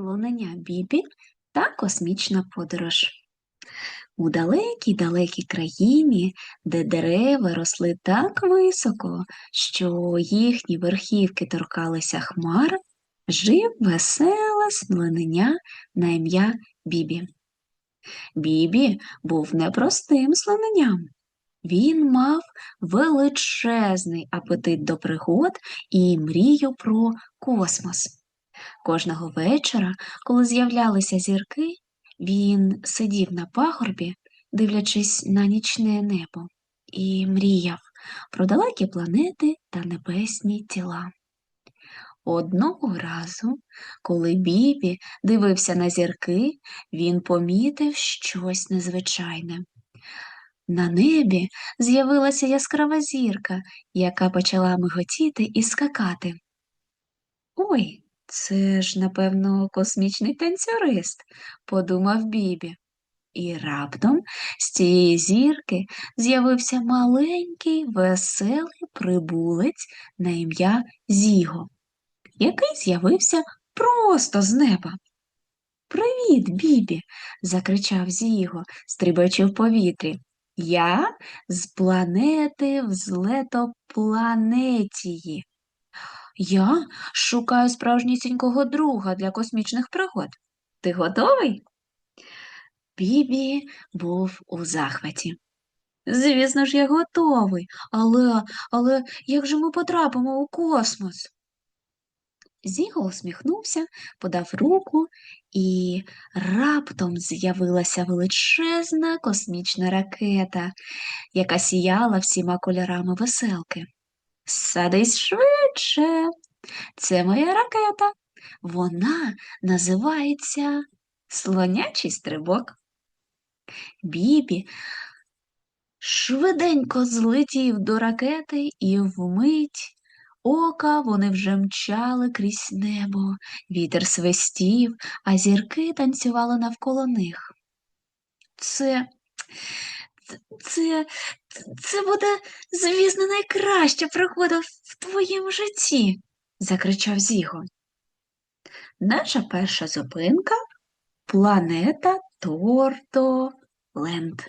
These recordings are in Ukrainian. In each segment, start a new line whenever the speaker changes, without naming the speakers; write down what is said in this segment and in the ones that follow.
Лунення Бібі та космічна подорож. У далекій далекій країні, де дерева росли так високо, що їхні верхівки торкалися хмар, жив веселе слонення на ім'я Бібі. Бібі був непростим слоненням. Він мав величезний апетит до пригод і мрію про космос. Кожного вечора, коли з'являлися зірки, він сидів на пагорбі, дивлячись на нічне небо, і мріяв про далекі планети та небесні тіла. Одного разу, коли Бібі дивився на зірки, він помітив щось незвичайне. На небі з'явилася яскрава зірка, яка почала миготіти і скакати. Ой, це ж, напевно, космічний танцюрист, подумав Бібі. І раптом з цієї зірки з'явився маленький веселий прибулець на ім'я Зіго, який з'явився просто з неба. Привіт, Бібі, закричав Зіго, стрибаючи в повітрі. Я з планети взлетопланетії. Я шукаю справжнісінького друга для космічних пригод. Ти готовий? Бібі був у захваті. Звісно ж, я готовий, але, але як же ми потрапимо у космос? Зіго усміхнувся, подав руку, і раптом з'явилася величезна космічна ракета, яка сіяла всіма кольорами веселки. Садись швидше. Це моя ракета. Вона називається Слонячий стрибок. Бібі швиденько злетів до ракети і вмить ока вони вже мчали крізь небо, вітер свистів, а зірки танцювали навколо них. Це, це, це буде, звісно, найкраща пригода в твоєму житті, закричав Зіго. Наша перша зупинка планета Торто-Ленд.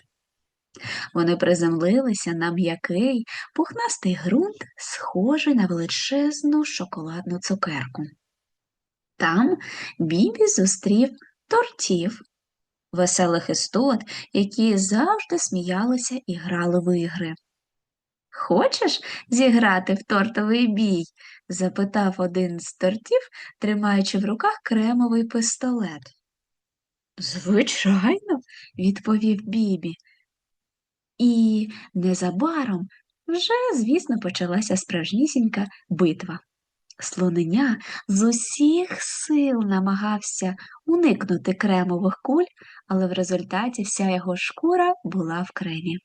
Вони приземлилися на м'який, пухнастий ґрунт, схожий на величезну шоколадну цукерку. Там Бібі зустрів тортів, веселих істот, які завжди сміялися і грали в ігри. Хочеш зіграти в тортовий бій? запитав один з тортів, тримаючи в руках кремовий пистолет. Звичайно, відповів Бібі. І незабаром вже, звісно, почалася справжнісінька битва. Слонення з усіх сил намагався уникнути кремових куль, але в результаті вся його шкура була в кремі.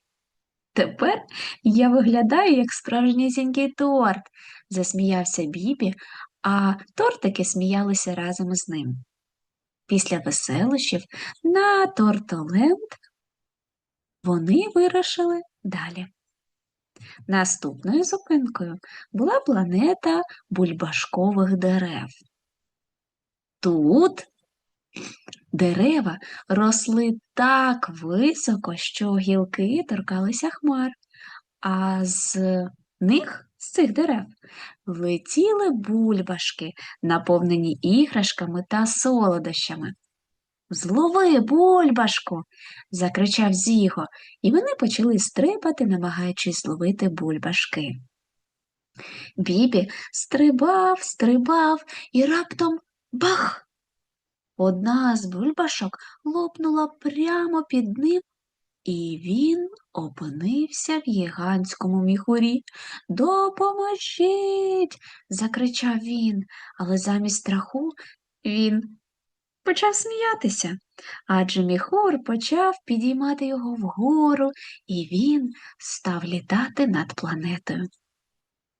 Тепер я виглядаю як справжнісінький торт, засміявся Бібі, а тортики сміялися разом із ним. Після веселощів на Тортоленд вони вирушили далі. Наступною зупинкою була планета бульбашкових дерев. Тут дерева росли так високо, що гілки торкалися хмар, а з них, з цих дерев, летіли бульбашки, наповнені іграшками та солодощами. Злови, бульбашку, закричав Зіго, і вони почали стрибати, намагаючись зловити бульбашки. Бібі стрибав, стрибав і раптом бах! Одна з бульбашок лопнула прямо під ним, і він опинився в гігантському міхурі. Допоможіть, закричав він, але замість страху він почав сміятися, адже міхур почав підіймати його вгору, і він став літати над планетою.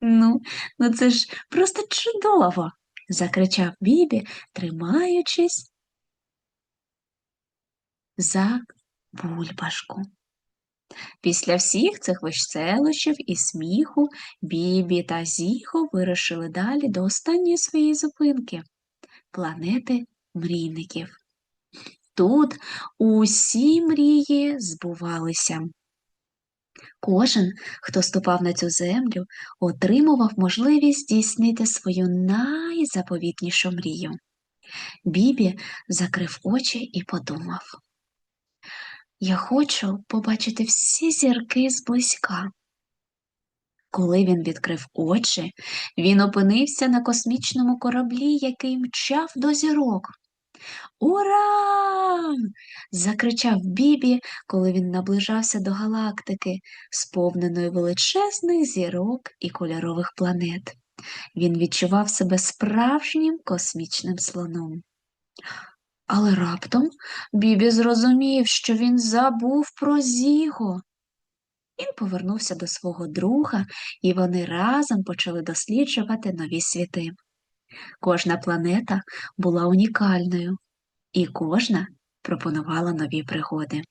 Ну, ну це ж просто чудово, закричав Бібі, тримаючись за бульбашку. Після всіх цих веселощів і сміху Бібі та Зіхо вирушили далі до останньої своєї зупинки планети мрійників. Тут усі мрії збувалися. Кожен, хто ступав на цю землю, отримував можливість здійснити свою найзаповітнішу мрію. Бібі закрив очі і подумав. Я хочу побачити всі зірки зблизька. Коли він відкрив очі, він опинився на космічному кораблі, який мчав до зірок. Ура! закричав Бібі, коли він наближався до галактики, сповненої величезних зірок і кольорових планет. Він відчував себе справжнім космічним слоном. Але раптом Бібі зрозумів, що він забув про Зіго. Він повернувся до свого друга, і вони разом почали досліджувати нові світи. Кожна планета була унікальною, і кожна пропонувала нові пригоди.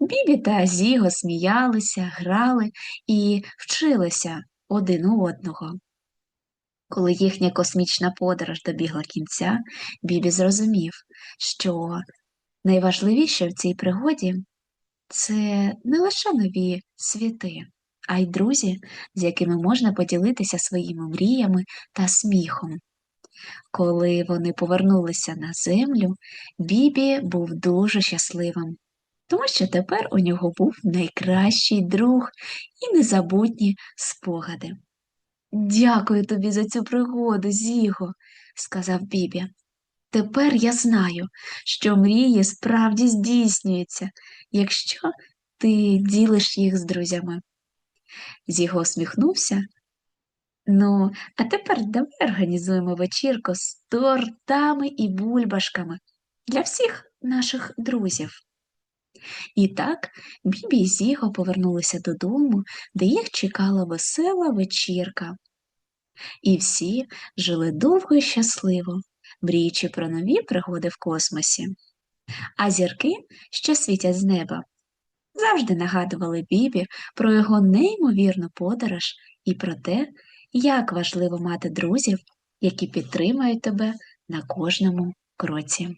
Бібі та Зіго сміялися, грали і вчилися один у одного. Коли їхня космічна подорож добігла кінця, Бібі зрозумів, що найважливіше в цій пригоді це не лише нові світи, а й друзі, з якими можна поділитися своїми мріями та сміхом. Коли вони повернулися на землю, Бібі був дуже щасливим, тому що тепер у нього був найкращий друг і незабутні спогади. Дякую тобі за цю пригоду, Зіго, сказав Бібі. Тепер я знаю, що мрії справді здійснюються, якщо ти ділиш їх з друзями. Зіго усміхнувся. Ну, а тепер давай організуємо вечірку з тортами і бульбашками для всіх наших друзів. І так Бібі і Зіго повернулися додому, де їх чекала весела вечірка. І всі жили довго і щасливо, мріючи про нові пригоди в космосі. А зірки, що світять з неба, завжди нагадували Бібі про його неймовірну подорож і про те, як важливо мати друзів, які підтримують тебе на кожному кроці.